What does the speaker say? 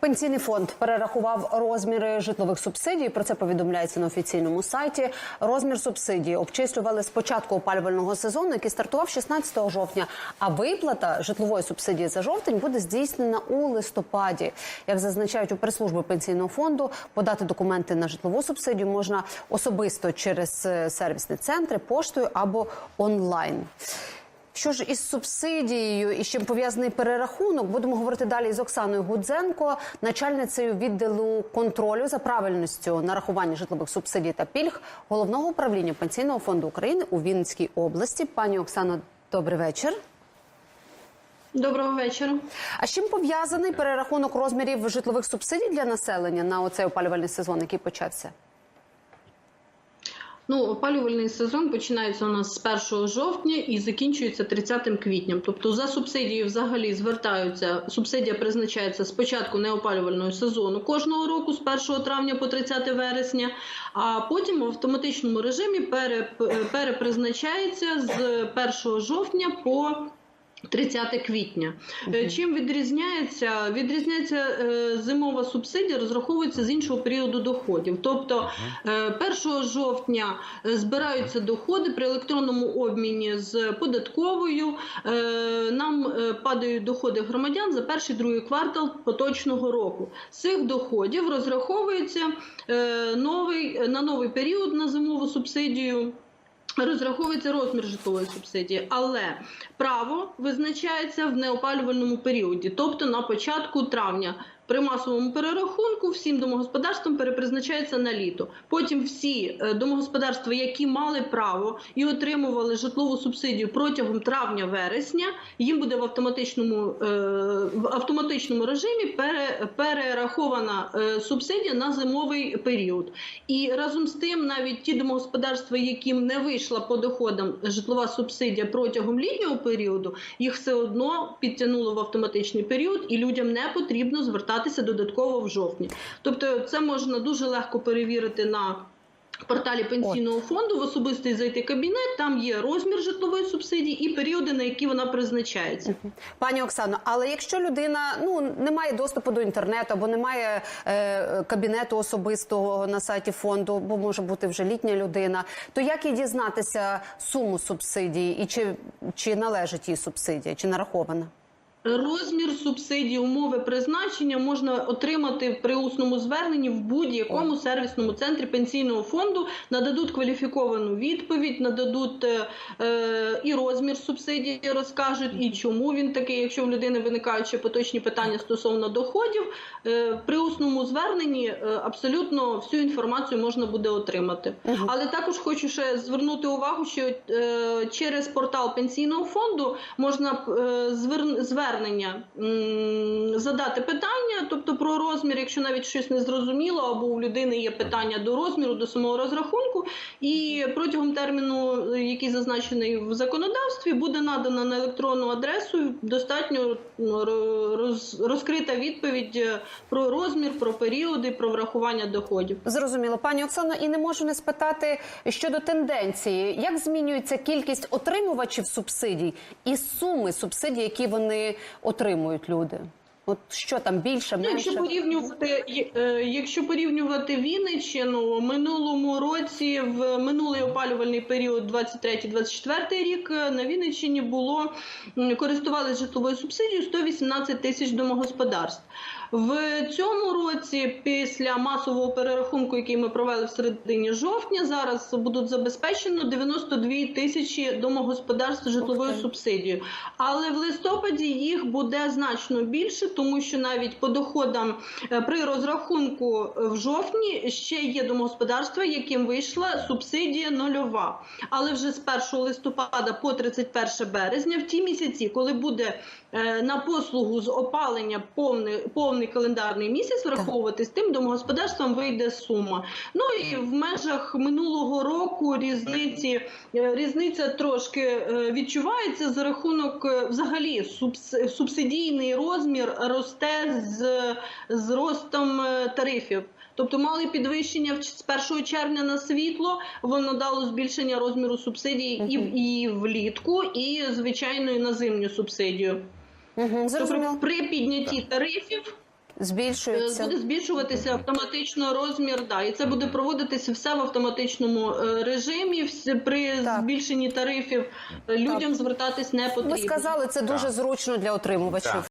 Пенсійний фонд перерахував розміри житлових субсидій. Про це повідомляється на офіційному сайті. Розмір субсидії обчислювали з початку опалювального сезону, який стартував 16 жовтня. А виплата житлової субсидії за жовтень буде здійснена у листопаді. Як зазначають у прес-служби пенсійного фонду, подати документи на житлову субсидію можна особисто через е, сервісні центри, поштою або онлайн. Що ж із субсидією і з чим пов'язаний перерахунок, будемо говорити далі з Оксаною Гудзенко, начальницею відділу контролю за правильністю нарахування житлових субсидій та пільг головного управління пенсійного фонду України у Вінницькій області. Пані Оксано, добрий вечір. Доброго вечора. А з чим пов'язаний перерахунок розмірів житлових субсидій для населення на оцей опалювальний сезон, який почався? Ну, опалювальний сезон починається у нас з 1 жовтня і закінчується 30 квітня. Тобто за субсидією взагалі звертаються. Субсидія призначається з початку неопалювального сезону кожного року, з 1 травня по 30 вересня. А потім в автоматичному режимі пере, перепризначається з 1 жовтня по 30 квітня. Е, Чим відрізняється? Відрізняється е, зимова субсидія, розраховується з іншого періоду доходів. Тобто е, 1 жовтня е, збираються доходи при електронному обміні з податковою. Нам падають доходи громадян за перший другий квартал поточного року. З цих доходів розраховується новий на новий період на зимову субсидію. Розраховується розмір житлової субсидії, але право визначається в неопалювальному періоді, тобто на початку травня. При масовому перерахунку всім домогосподарствам перепризначається на літо. Потім всі е, домогосподарства, які мали право і отримували житлову субсидію протягом травня-вересня, їм буде в автоматичному е, в автоматичному режимі пере, перерахована е, субсидія на зимовий період. І разом з тим, навіть ті домогосподарства, яким не вийшла по доходам житлова субсидія протягом літнього періоду, їх все одно підтягнуло в автоматичний період, і людям не потрібно звертатися додатково в жовтні. Тобто, це можна дуже легко перевірити на. Порталі пенсійного фонду в особистий зайти кабінет. Там є розмір житлової субсидії і періоди, на які вона призначається. Пані Оксано, але якщо людина ну не має доступу до інтернету або не має е, кабінету особистого на сайті фонду, бо може бути вже літня людина, то як їй дізнатися суму субсидії і чи, чи належить їй субсидія, чи нарахована? Розмір субсидії, умови призначення можна отримати при усному зверненні в будь-якому сервісному центрі пенсійного фонду. Нададуть кваліфіковану відповідь, нададуть е, е, і розмір субсидії, розкажуть, і чому він такий. Якщо в людини виникають ще поточні питання стосовно доходів, е, при усному зверненні е, абсолютно всю інформацію можна буде отримати. Але також хочу ще звернути увагу, що е, через портал пенсійного фонду можна е, звер... звернення задати питання, тобто про розмір, якщо навіть щось не зрозуміло, або у людини є питання до розміру, до самого розрахунку, і протягом терміну, який зазначений в законодавстві, буде надана на електронну адресу достатньо ну, роз... розкрита відповідь е, про розмір, про періоди, про врахування доходів. Зрозуміло, пані Оксано, і не можу не спитати щодо тенденції, як змінюється кількість отримувачів субсидій і суми субсидій, які вони отримують люди. От що там більше, Ну, менше? Якщо порівнювати, е, якщо порівнювати Вінниччину, в минулому році, в минулий опалювальний період, 23-24 рік, е, на Вінниччині було користувалися житловою субсидією 118 тисяч домогосподарств. В цьому році, після масового перерахунку, який ми провели в середині жовтня, зараз будуть забезпечено 92 тисячі домогосподарств житловою субсидією. Але в листопаді їх буде значно більше, тому що навіть по доходам е, при розрахунку в жовтні ще є домогосподарства, яким вийшла субсидія нульова. Але вже з 1 листопада по 31 березня, в ті місяці, коли буде е, на послугу з опалення повний, повний календарний місяць враховувати, з тим домогосподарствам вийде сума. Ну і в межах минулого року різниці е, різниця трошки е, відчувається за рахунок е, взагалі субс- субсидійний розмір росте з, з ростом тарифів. Тобто мали підвищення з 1 червня на світло, воно дало збільшення розміру субсидій і, і влітку, і звичайно і на зимню субсидію. Угу. Тобто при піднятті тарифів збільшується. Буде збільшуватися автоматично розмір, да, і це буде проводитися все в автоматичному е, режимі. При Так. збільшенні тарифів людям людям звертатись не потрібно. Ви сказали, це дуже Так. зручно для отримувачів. Так.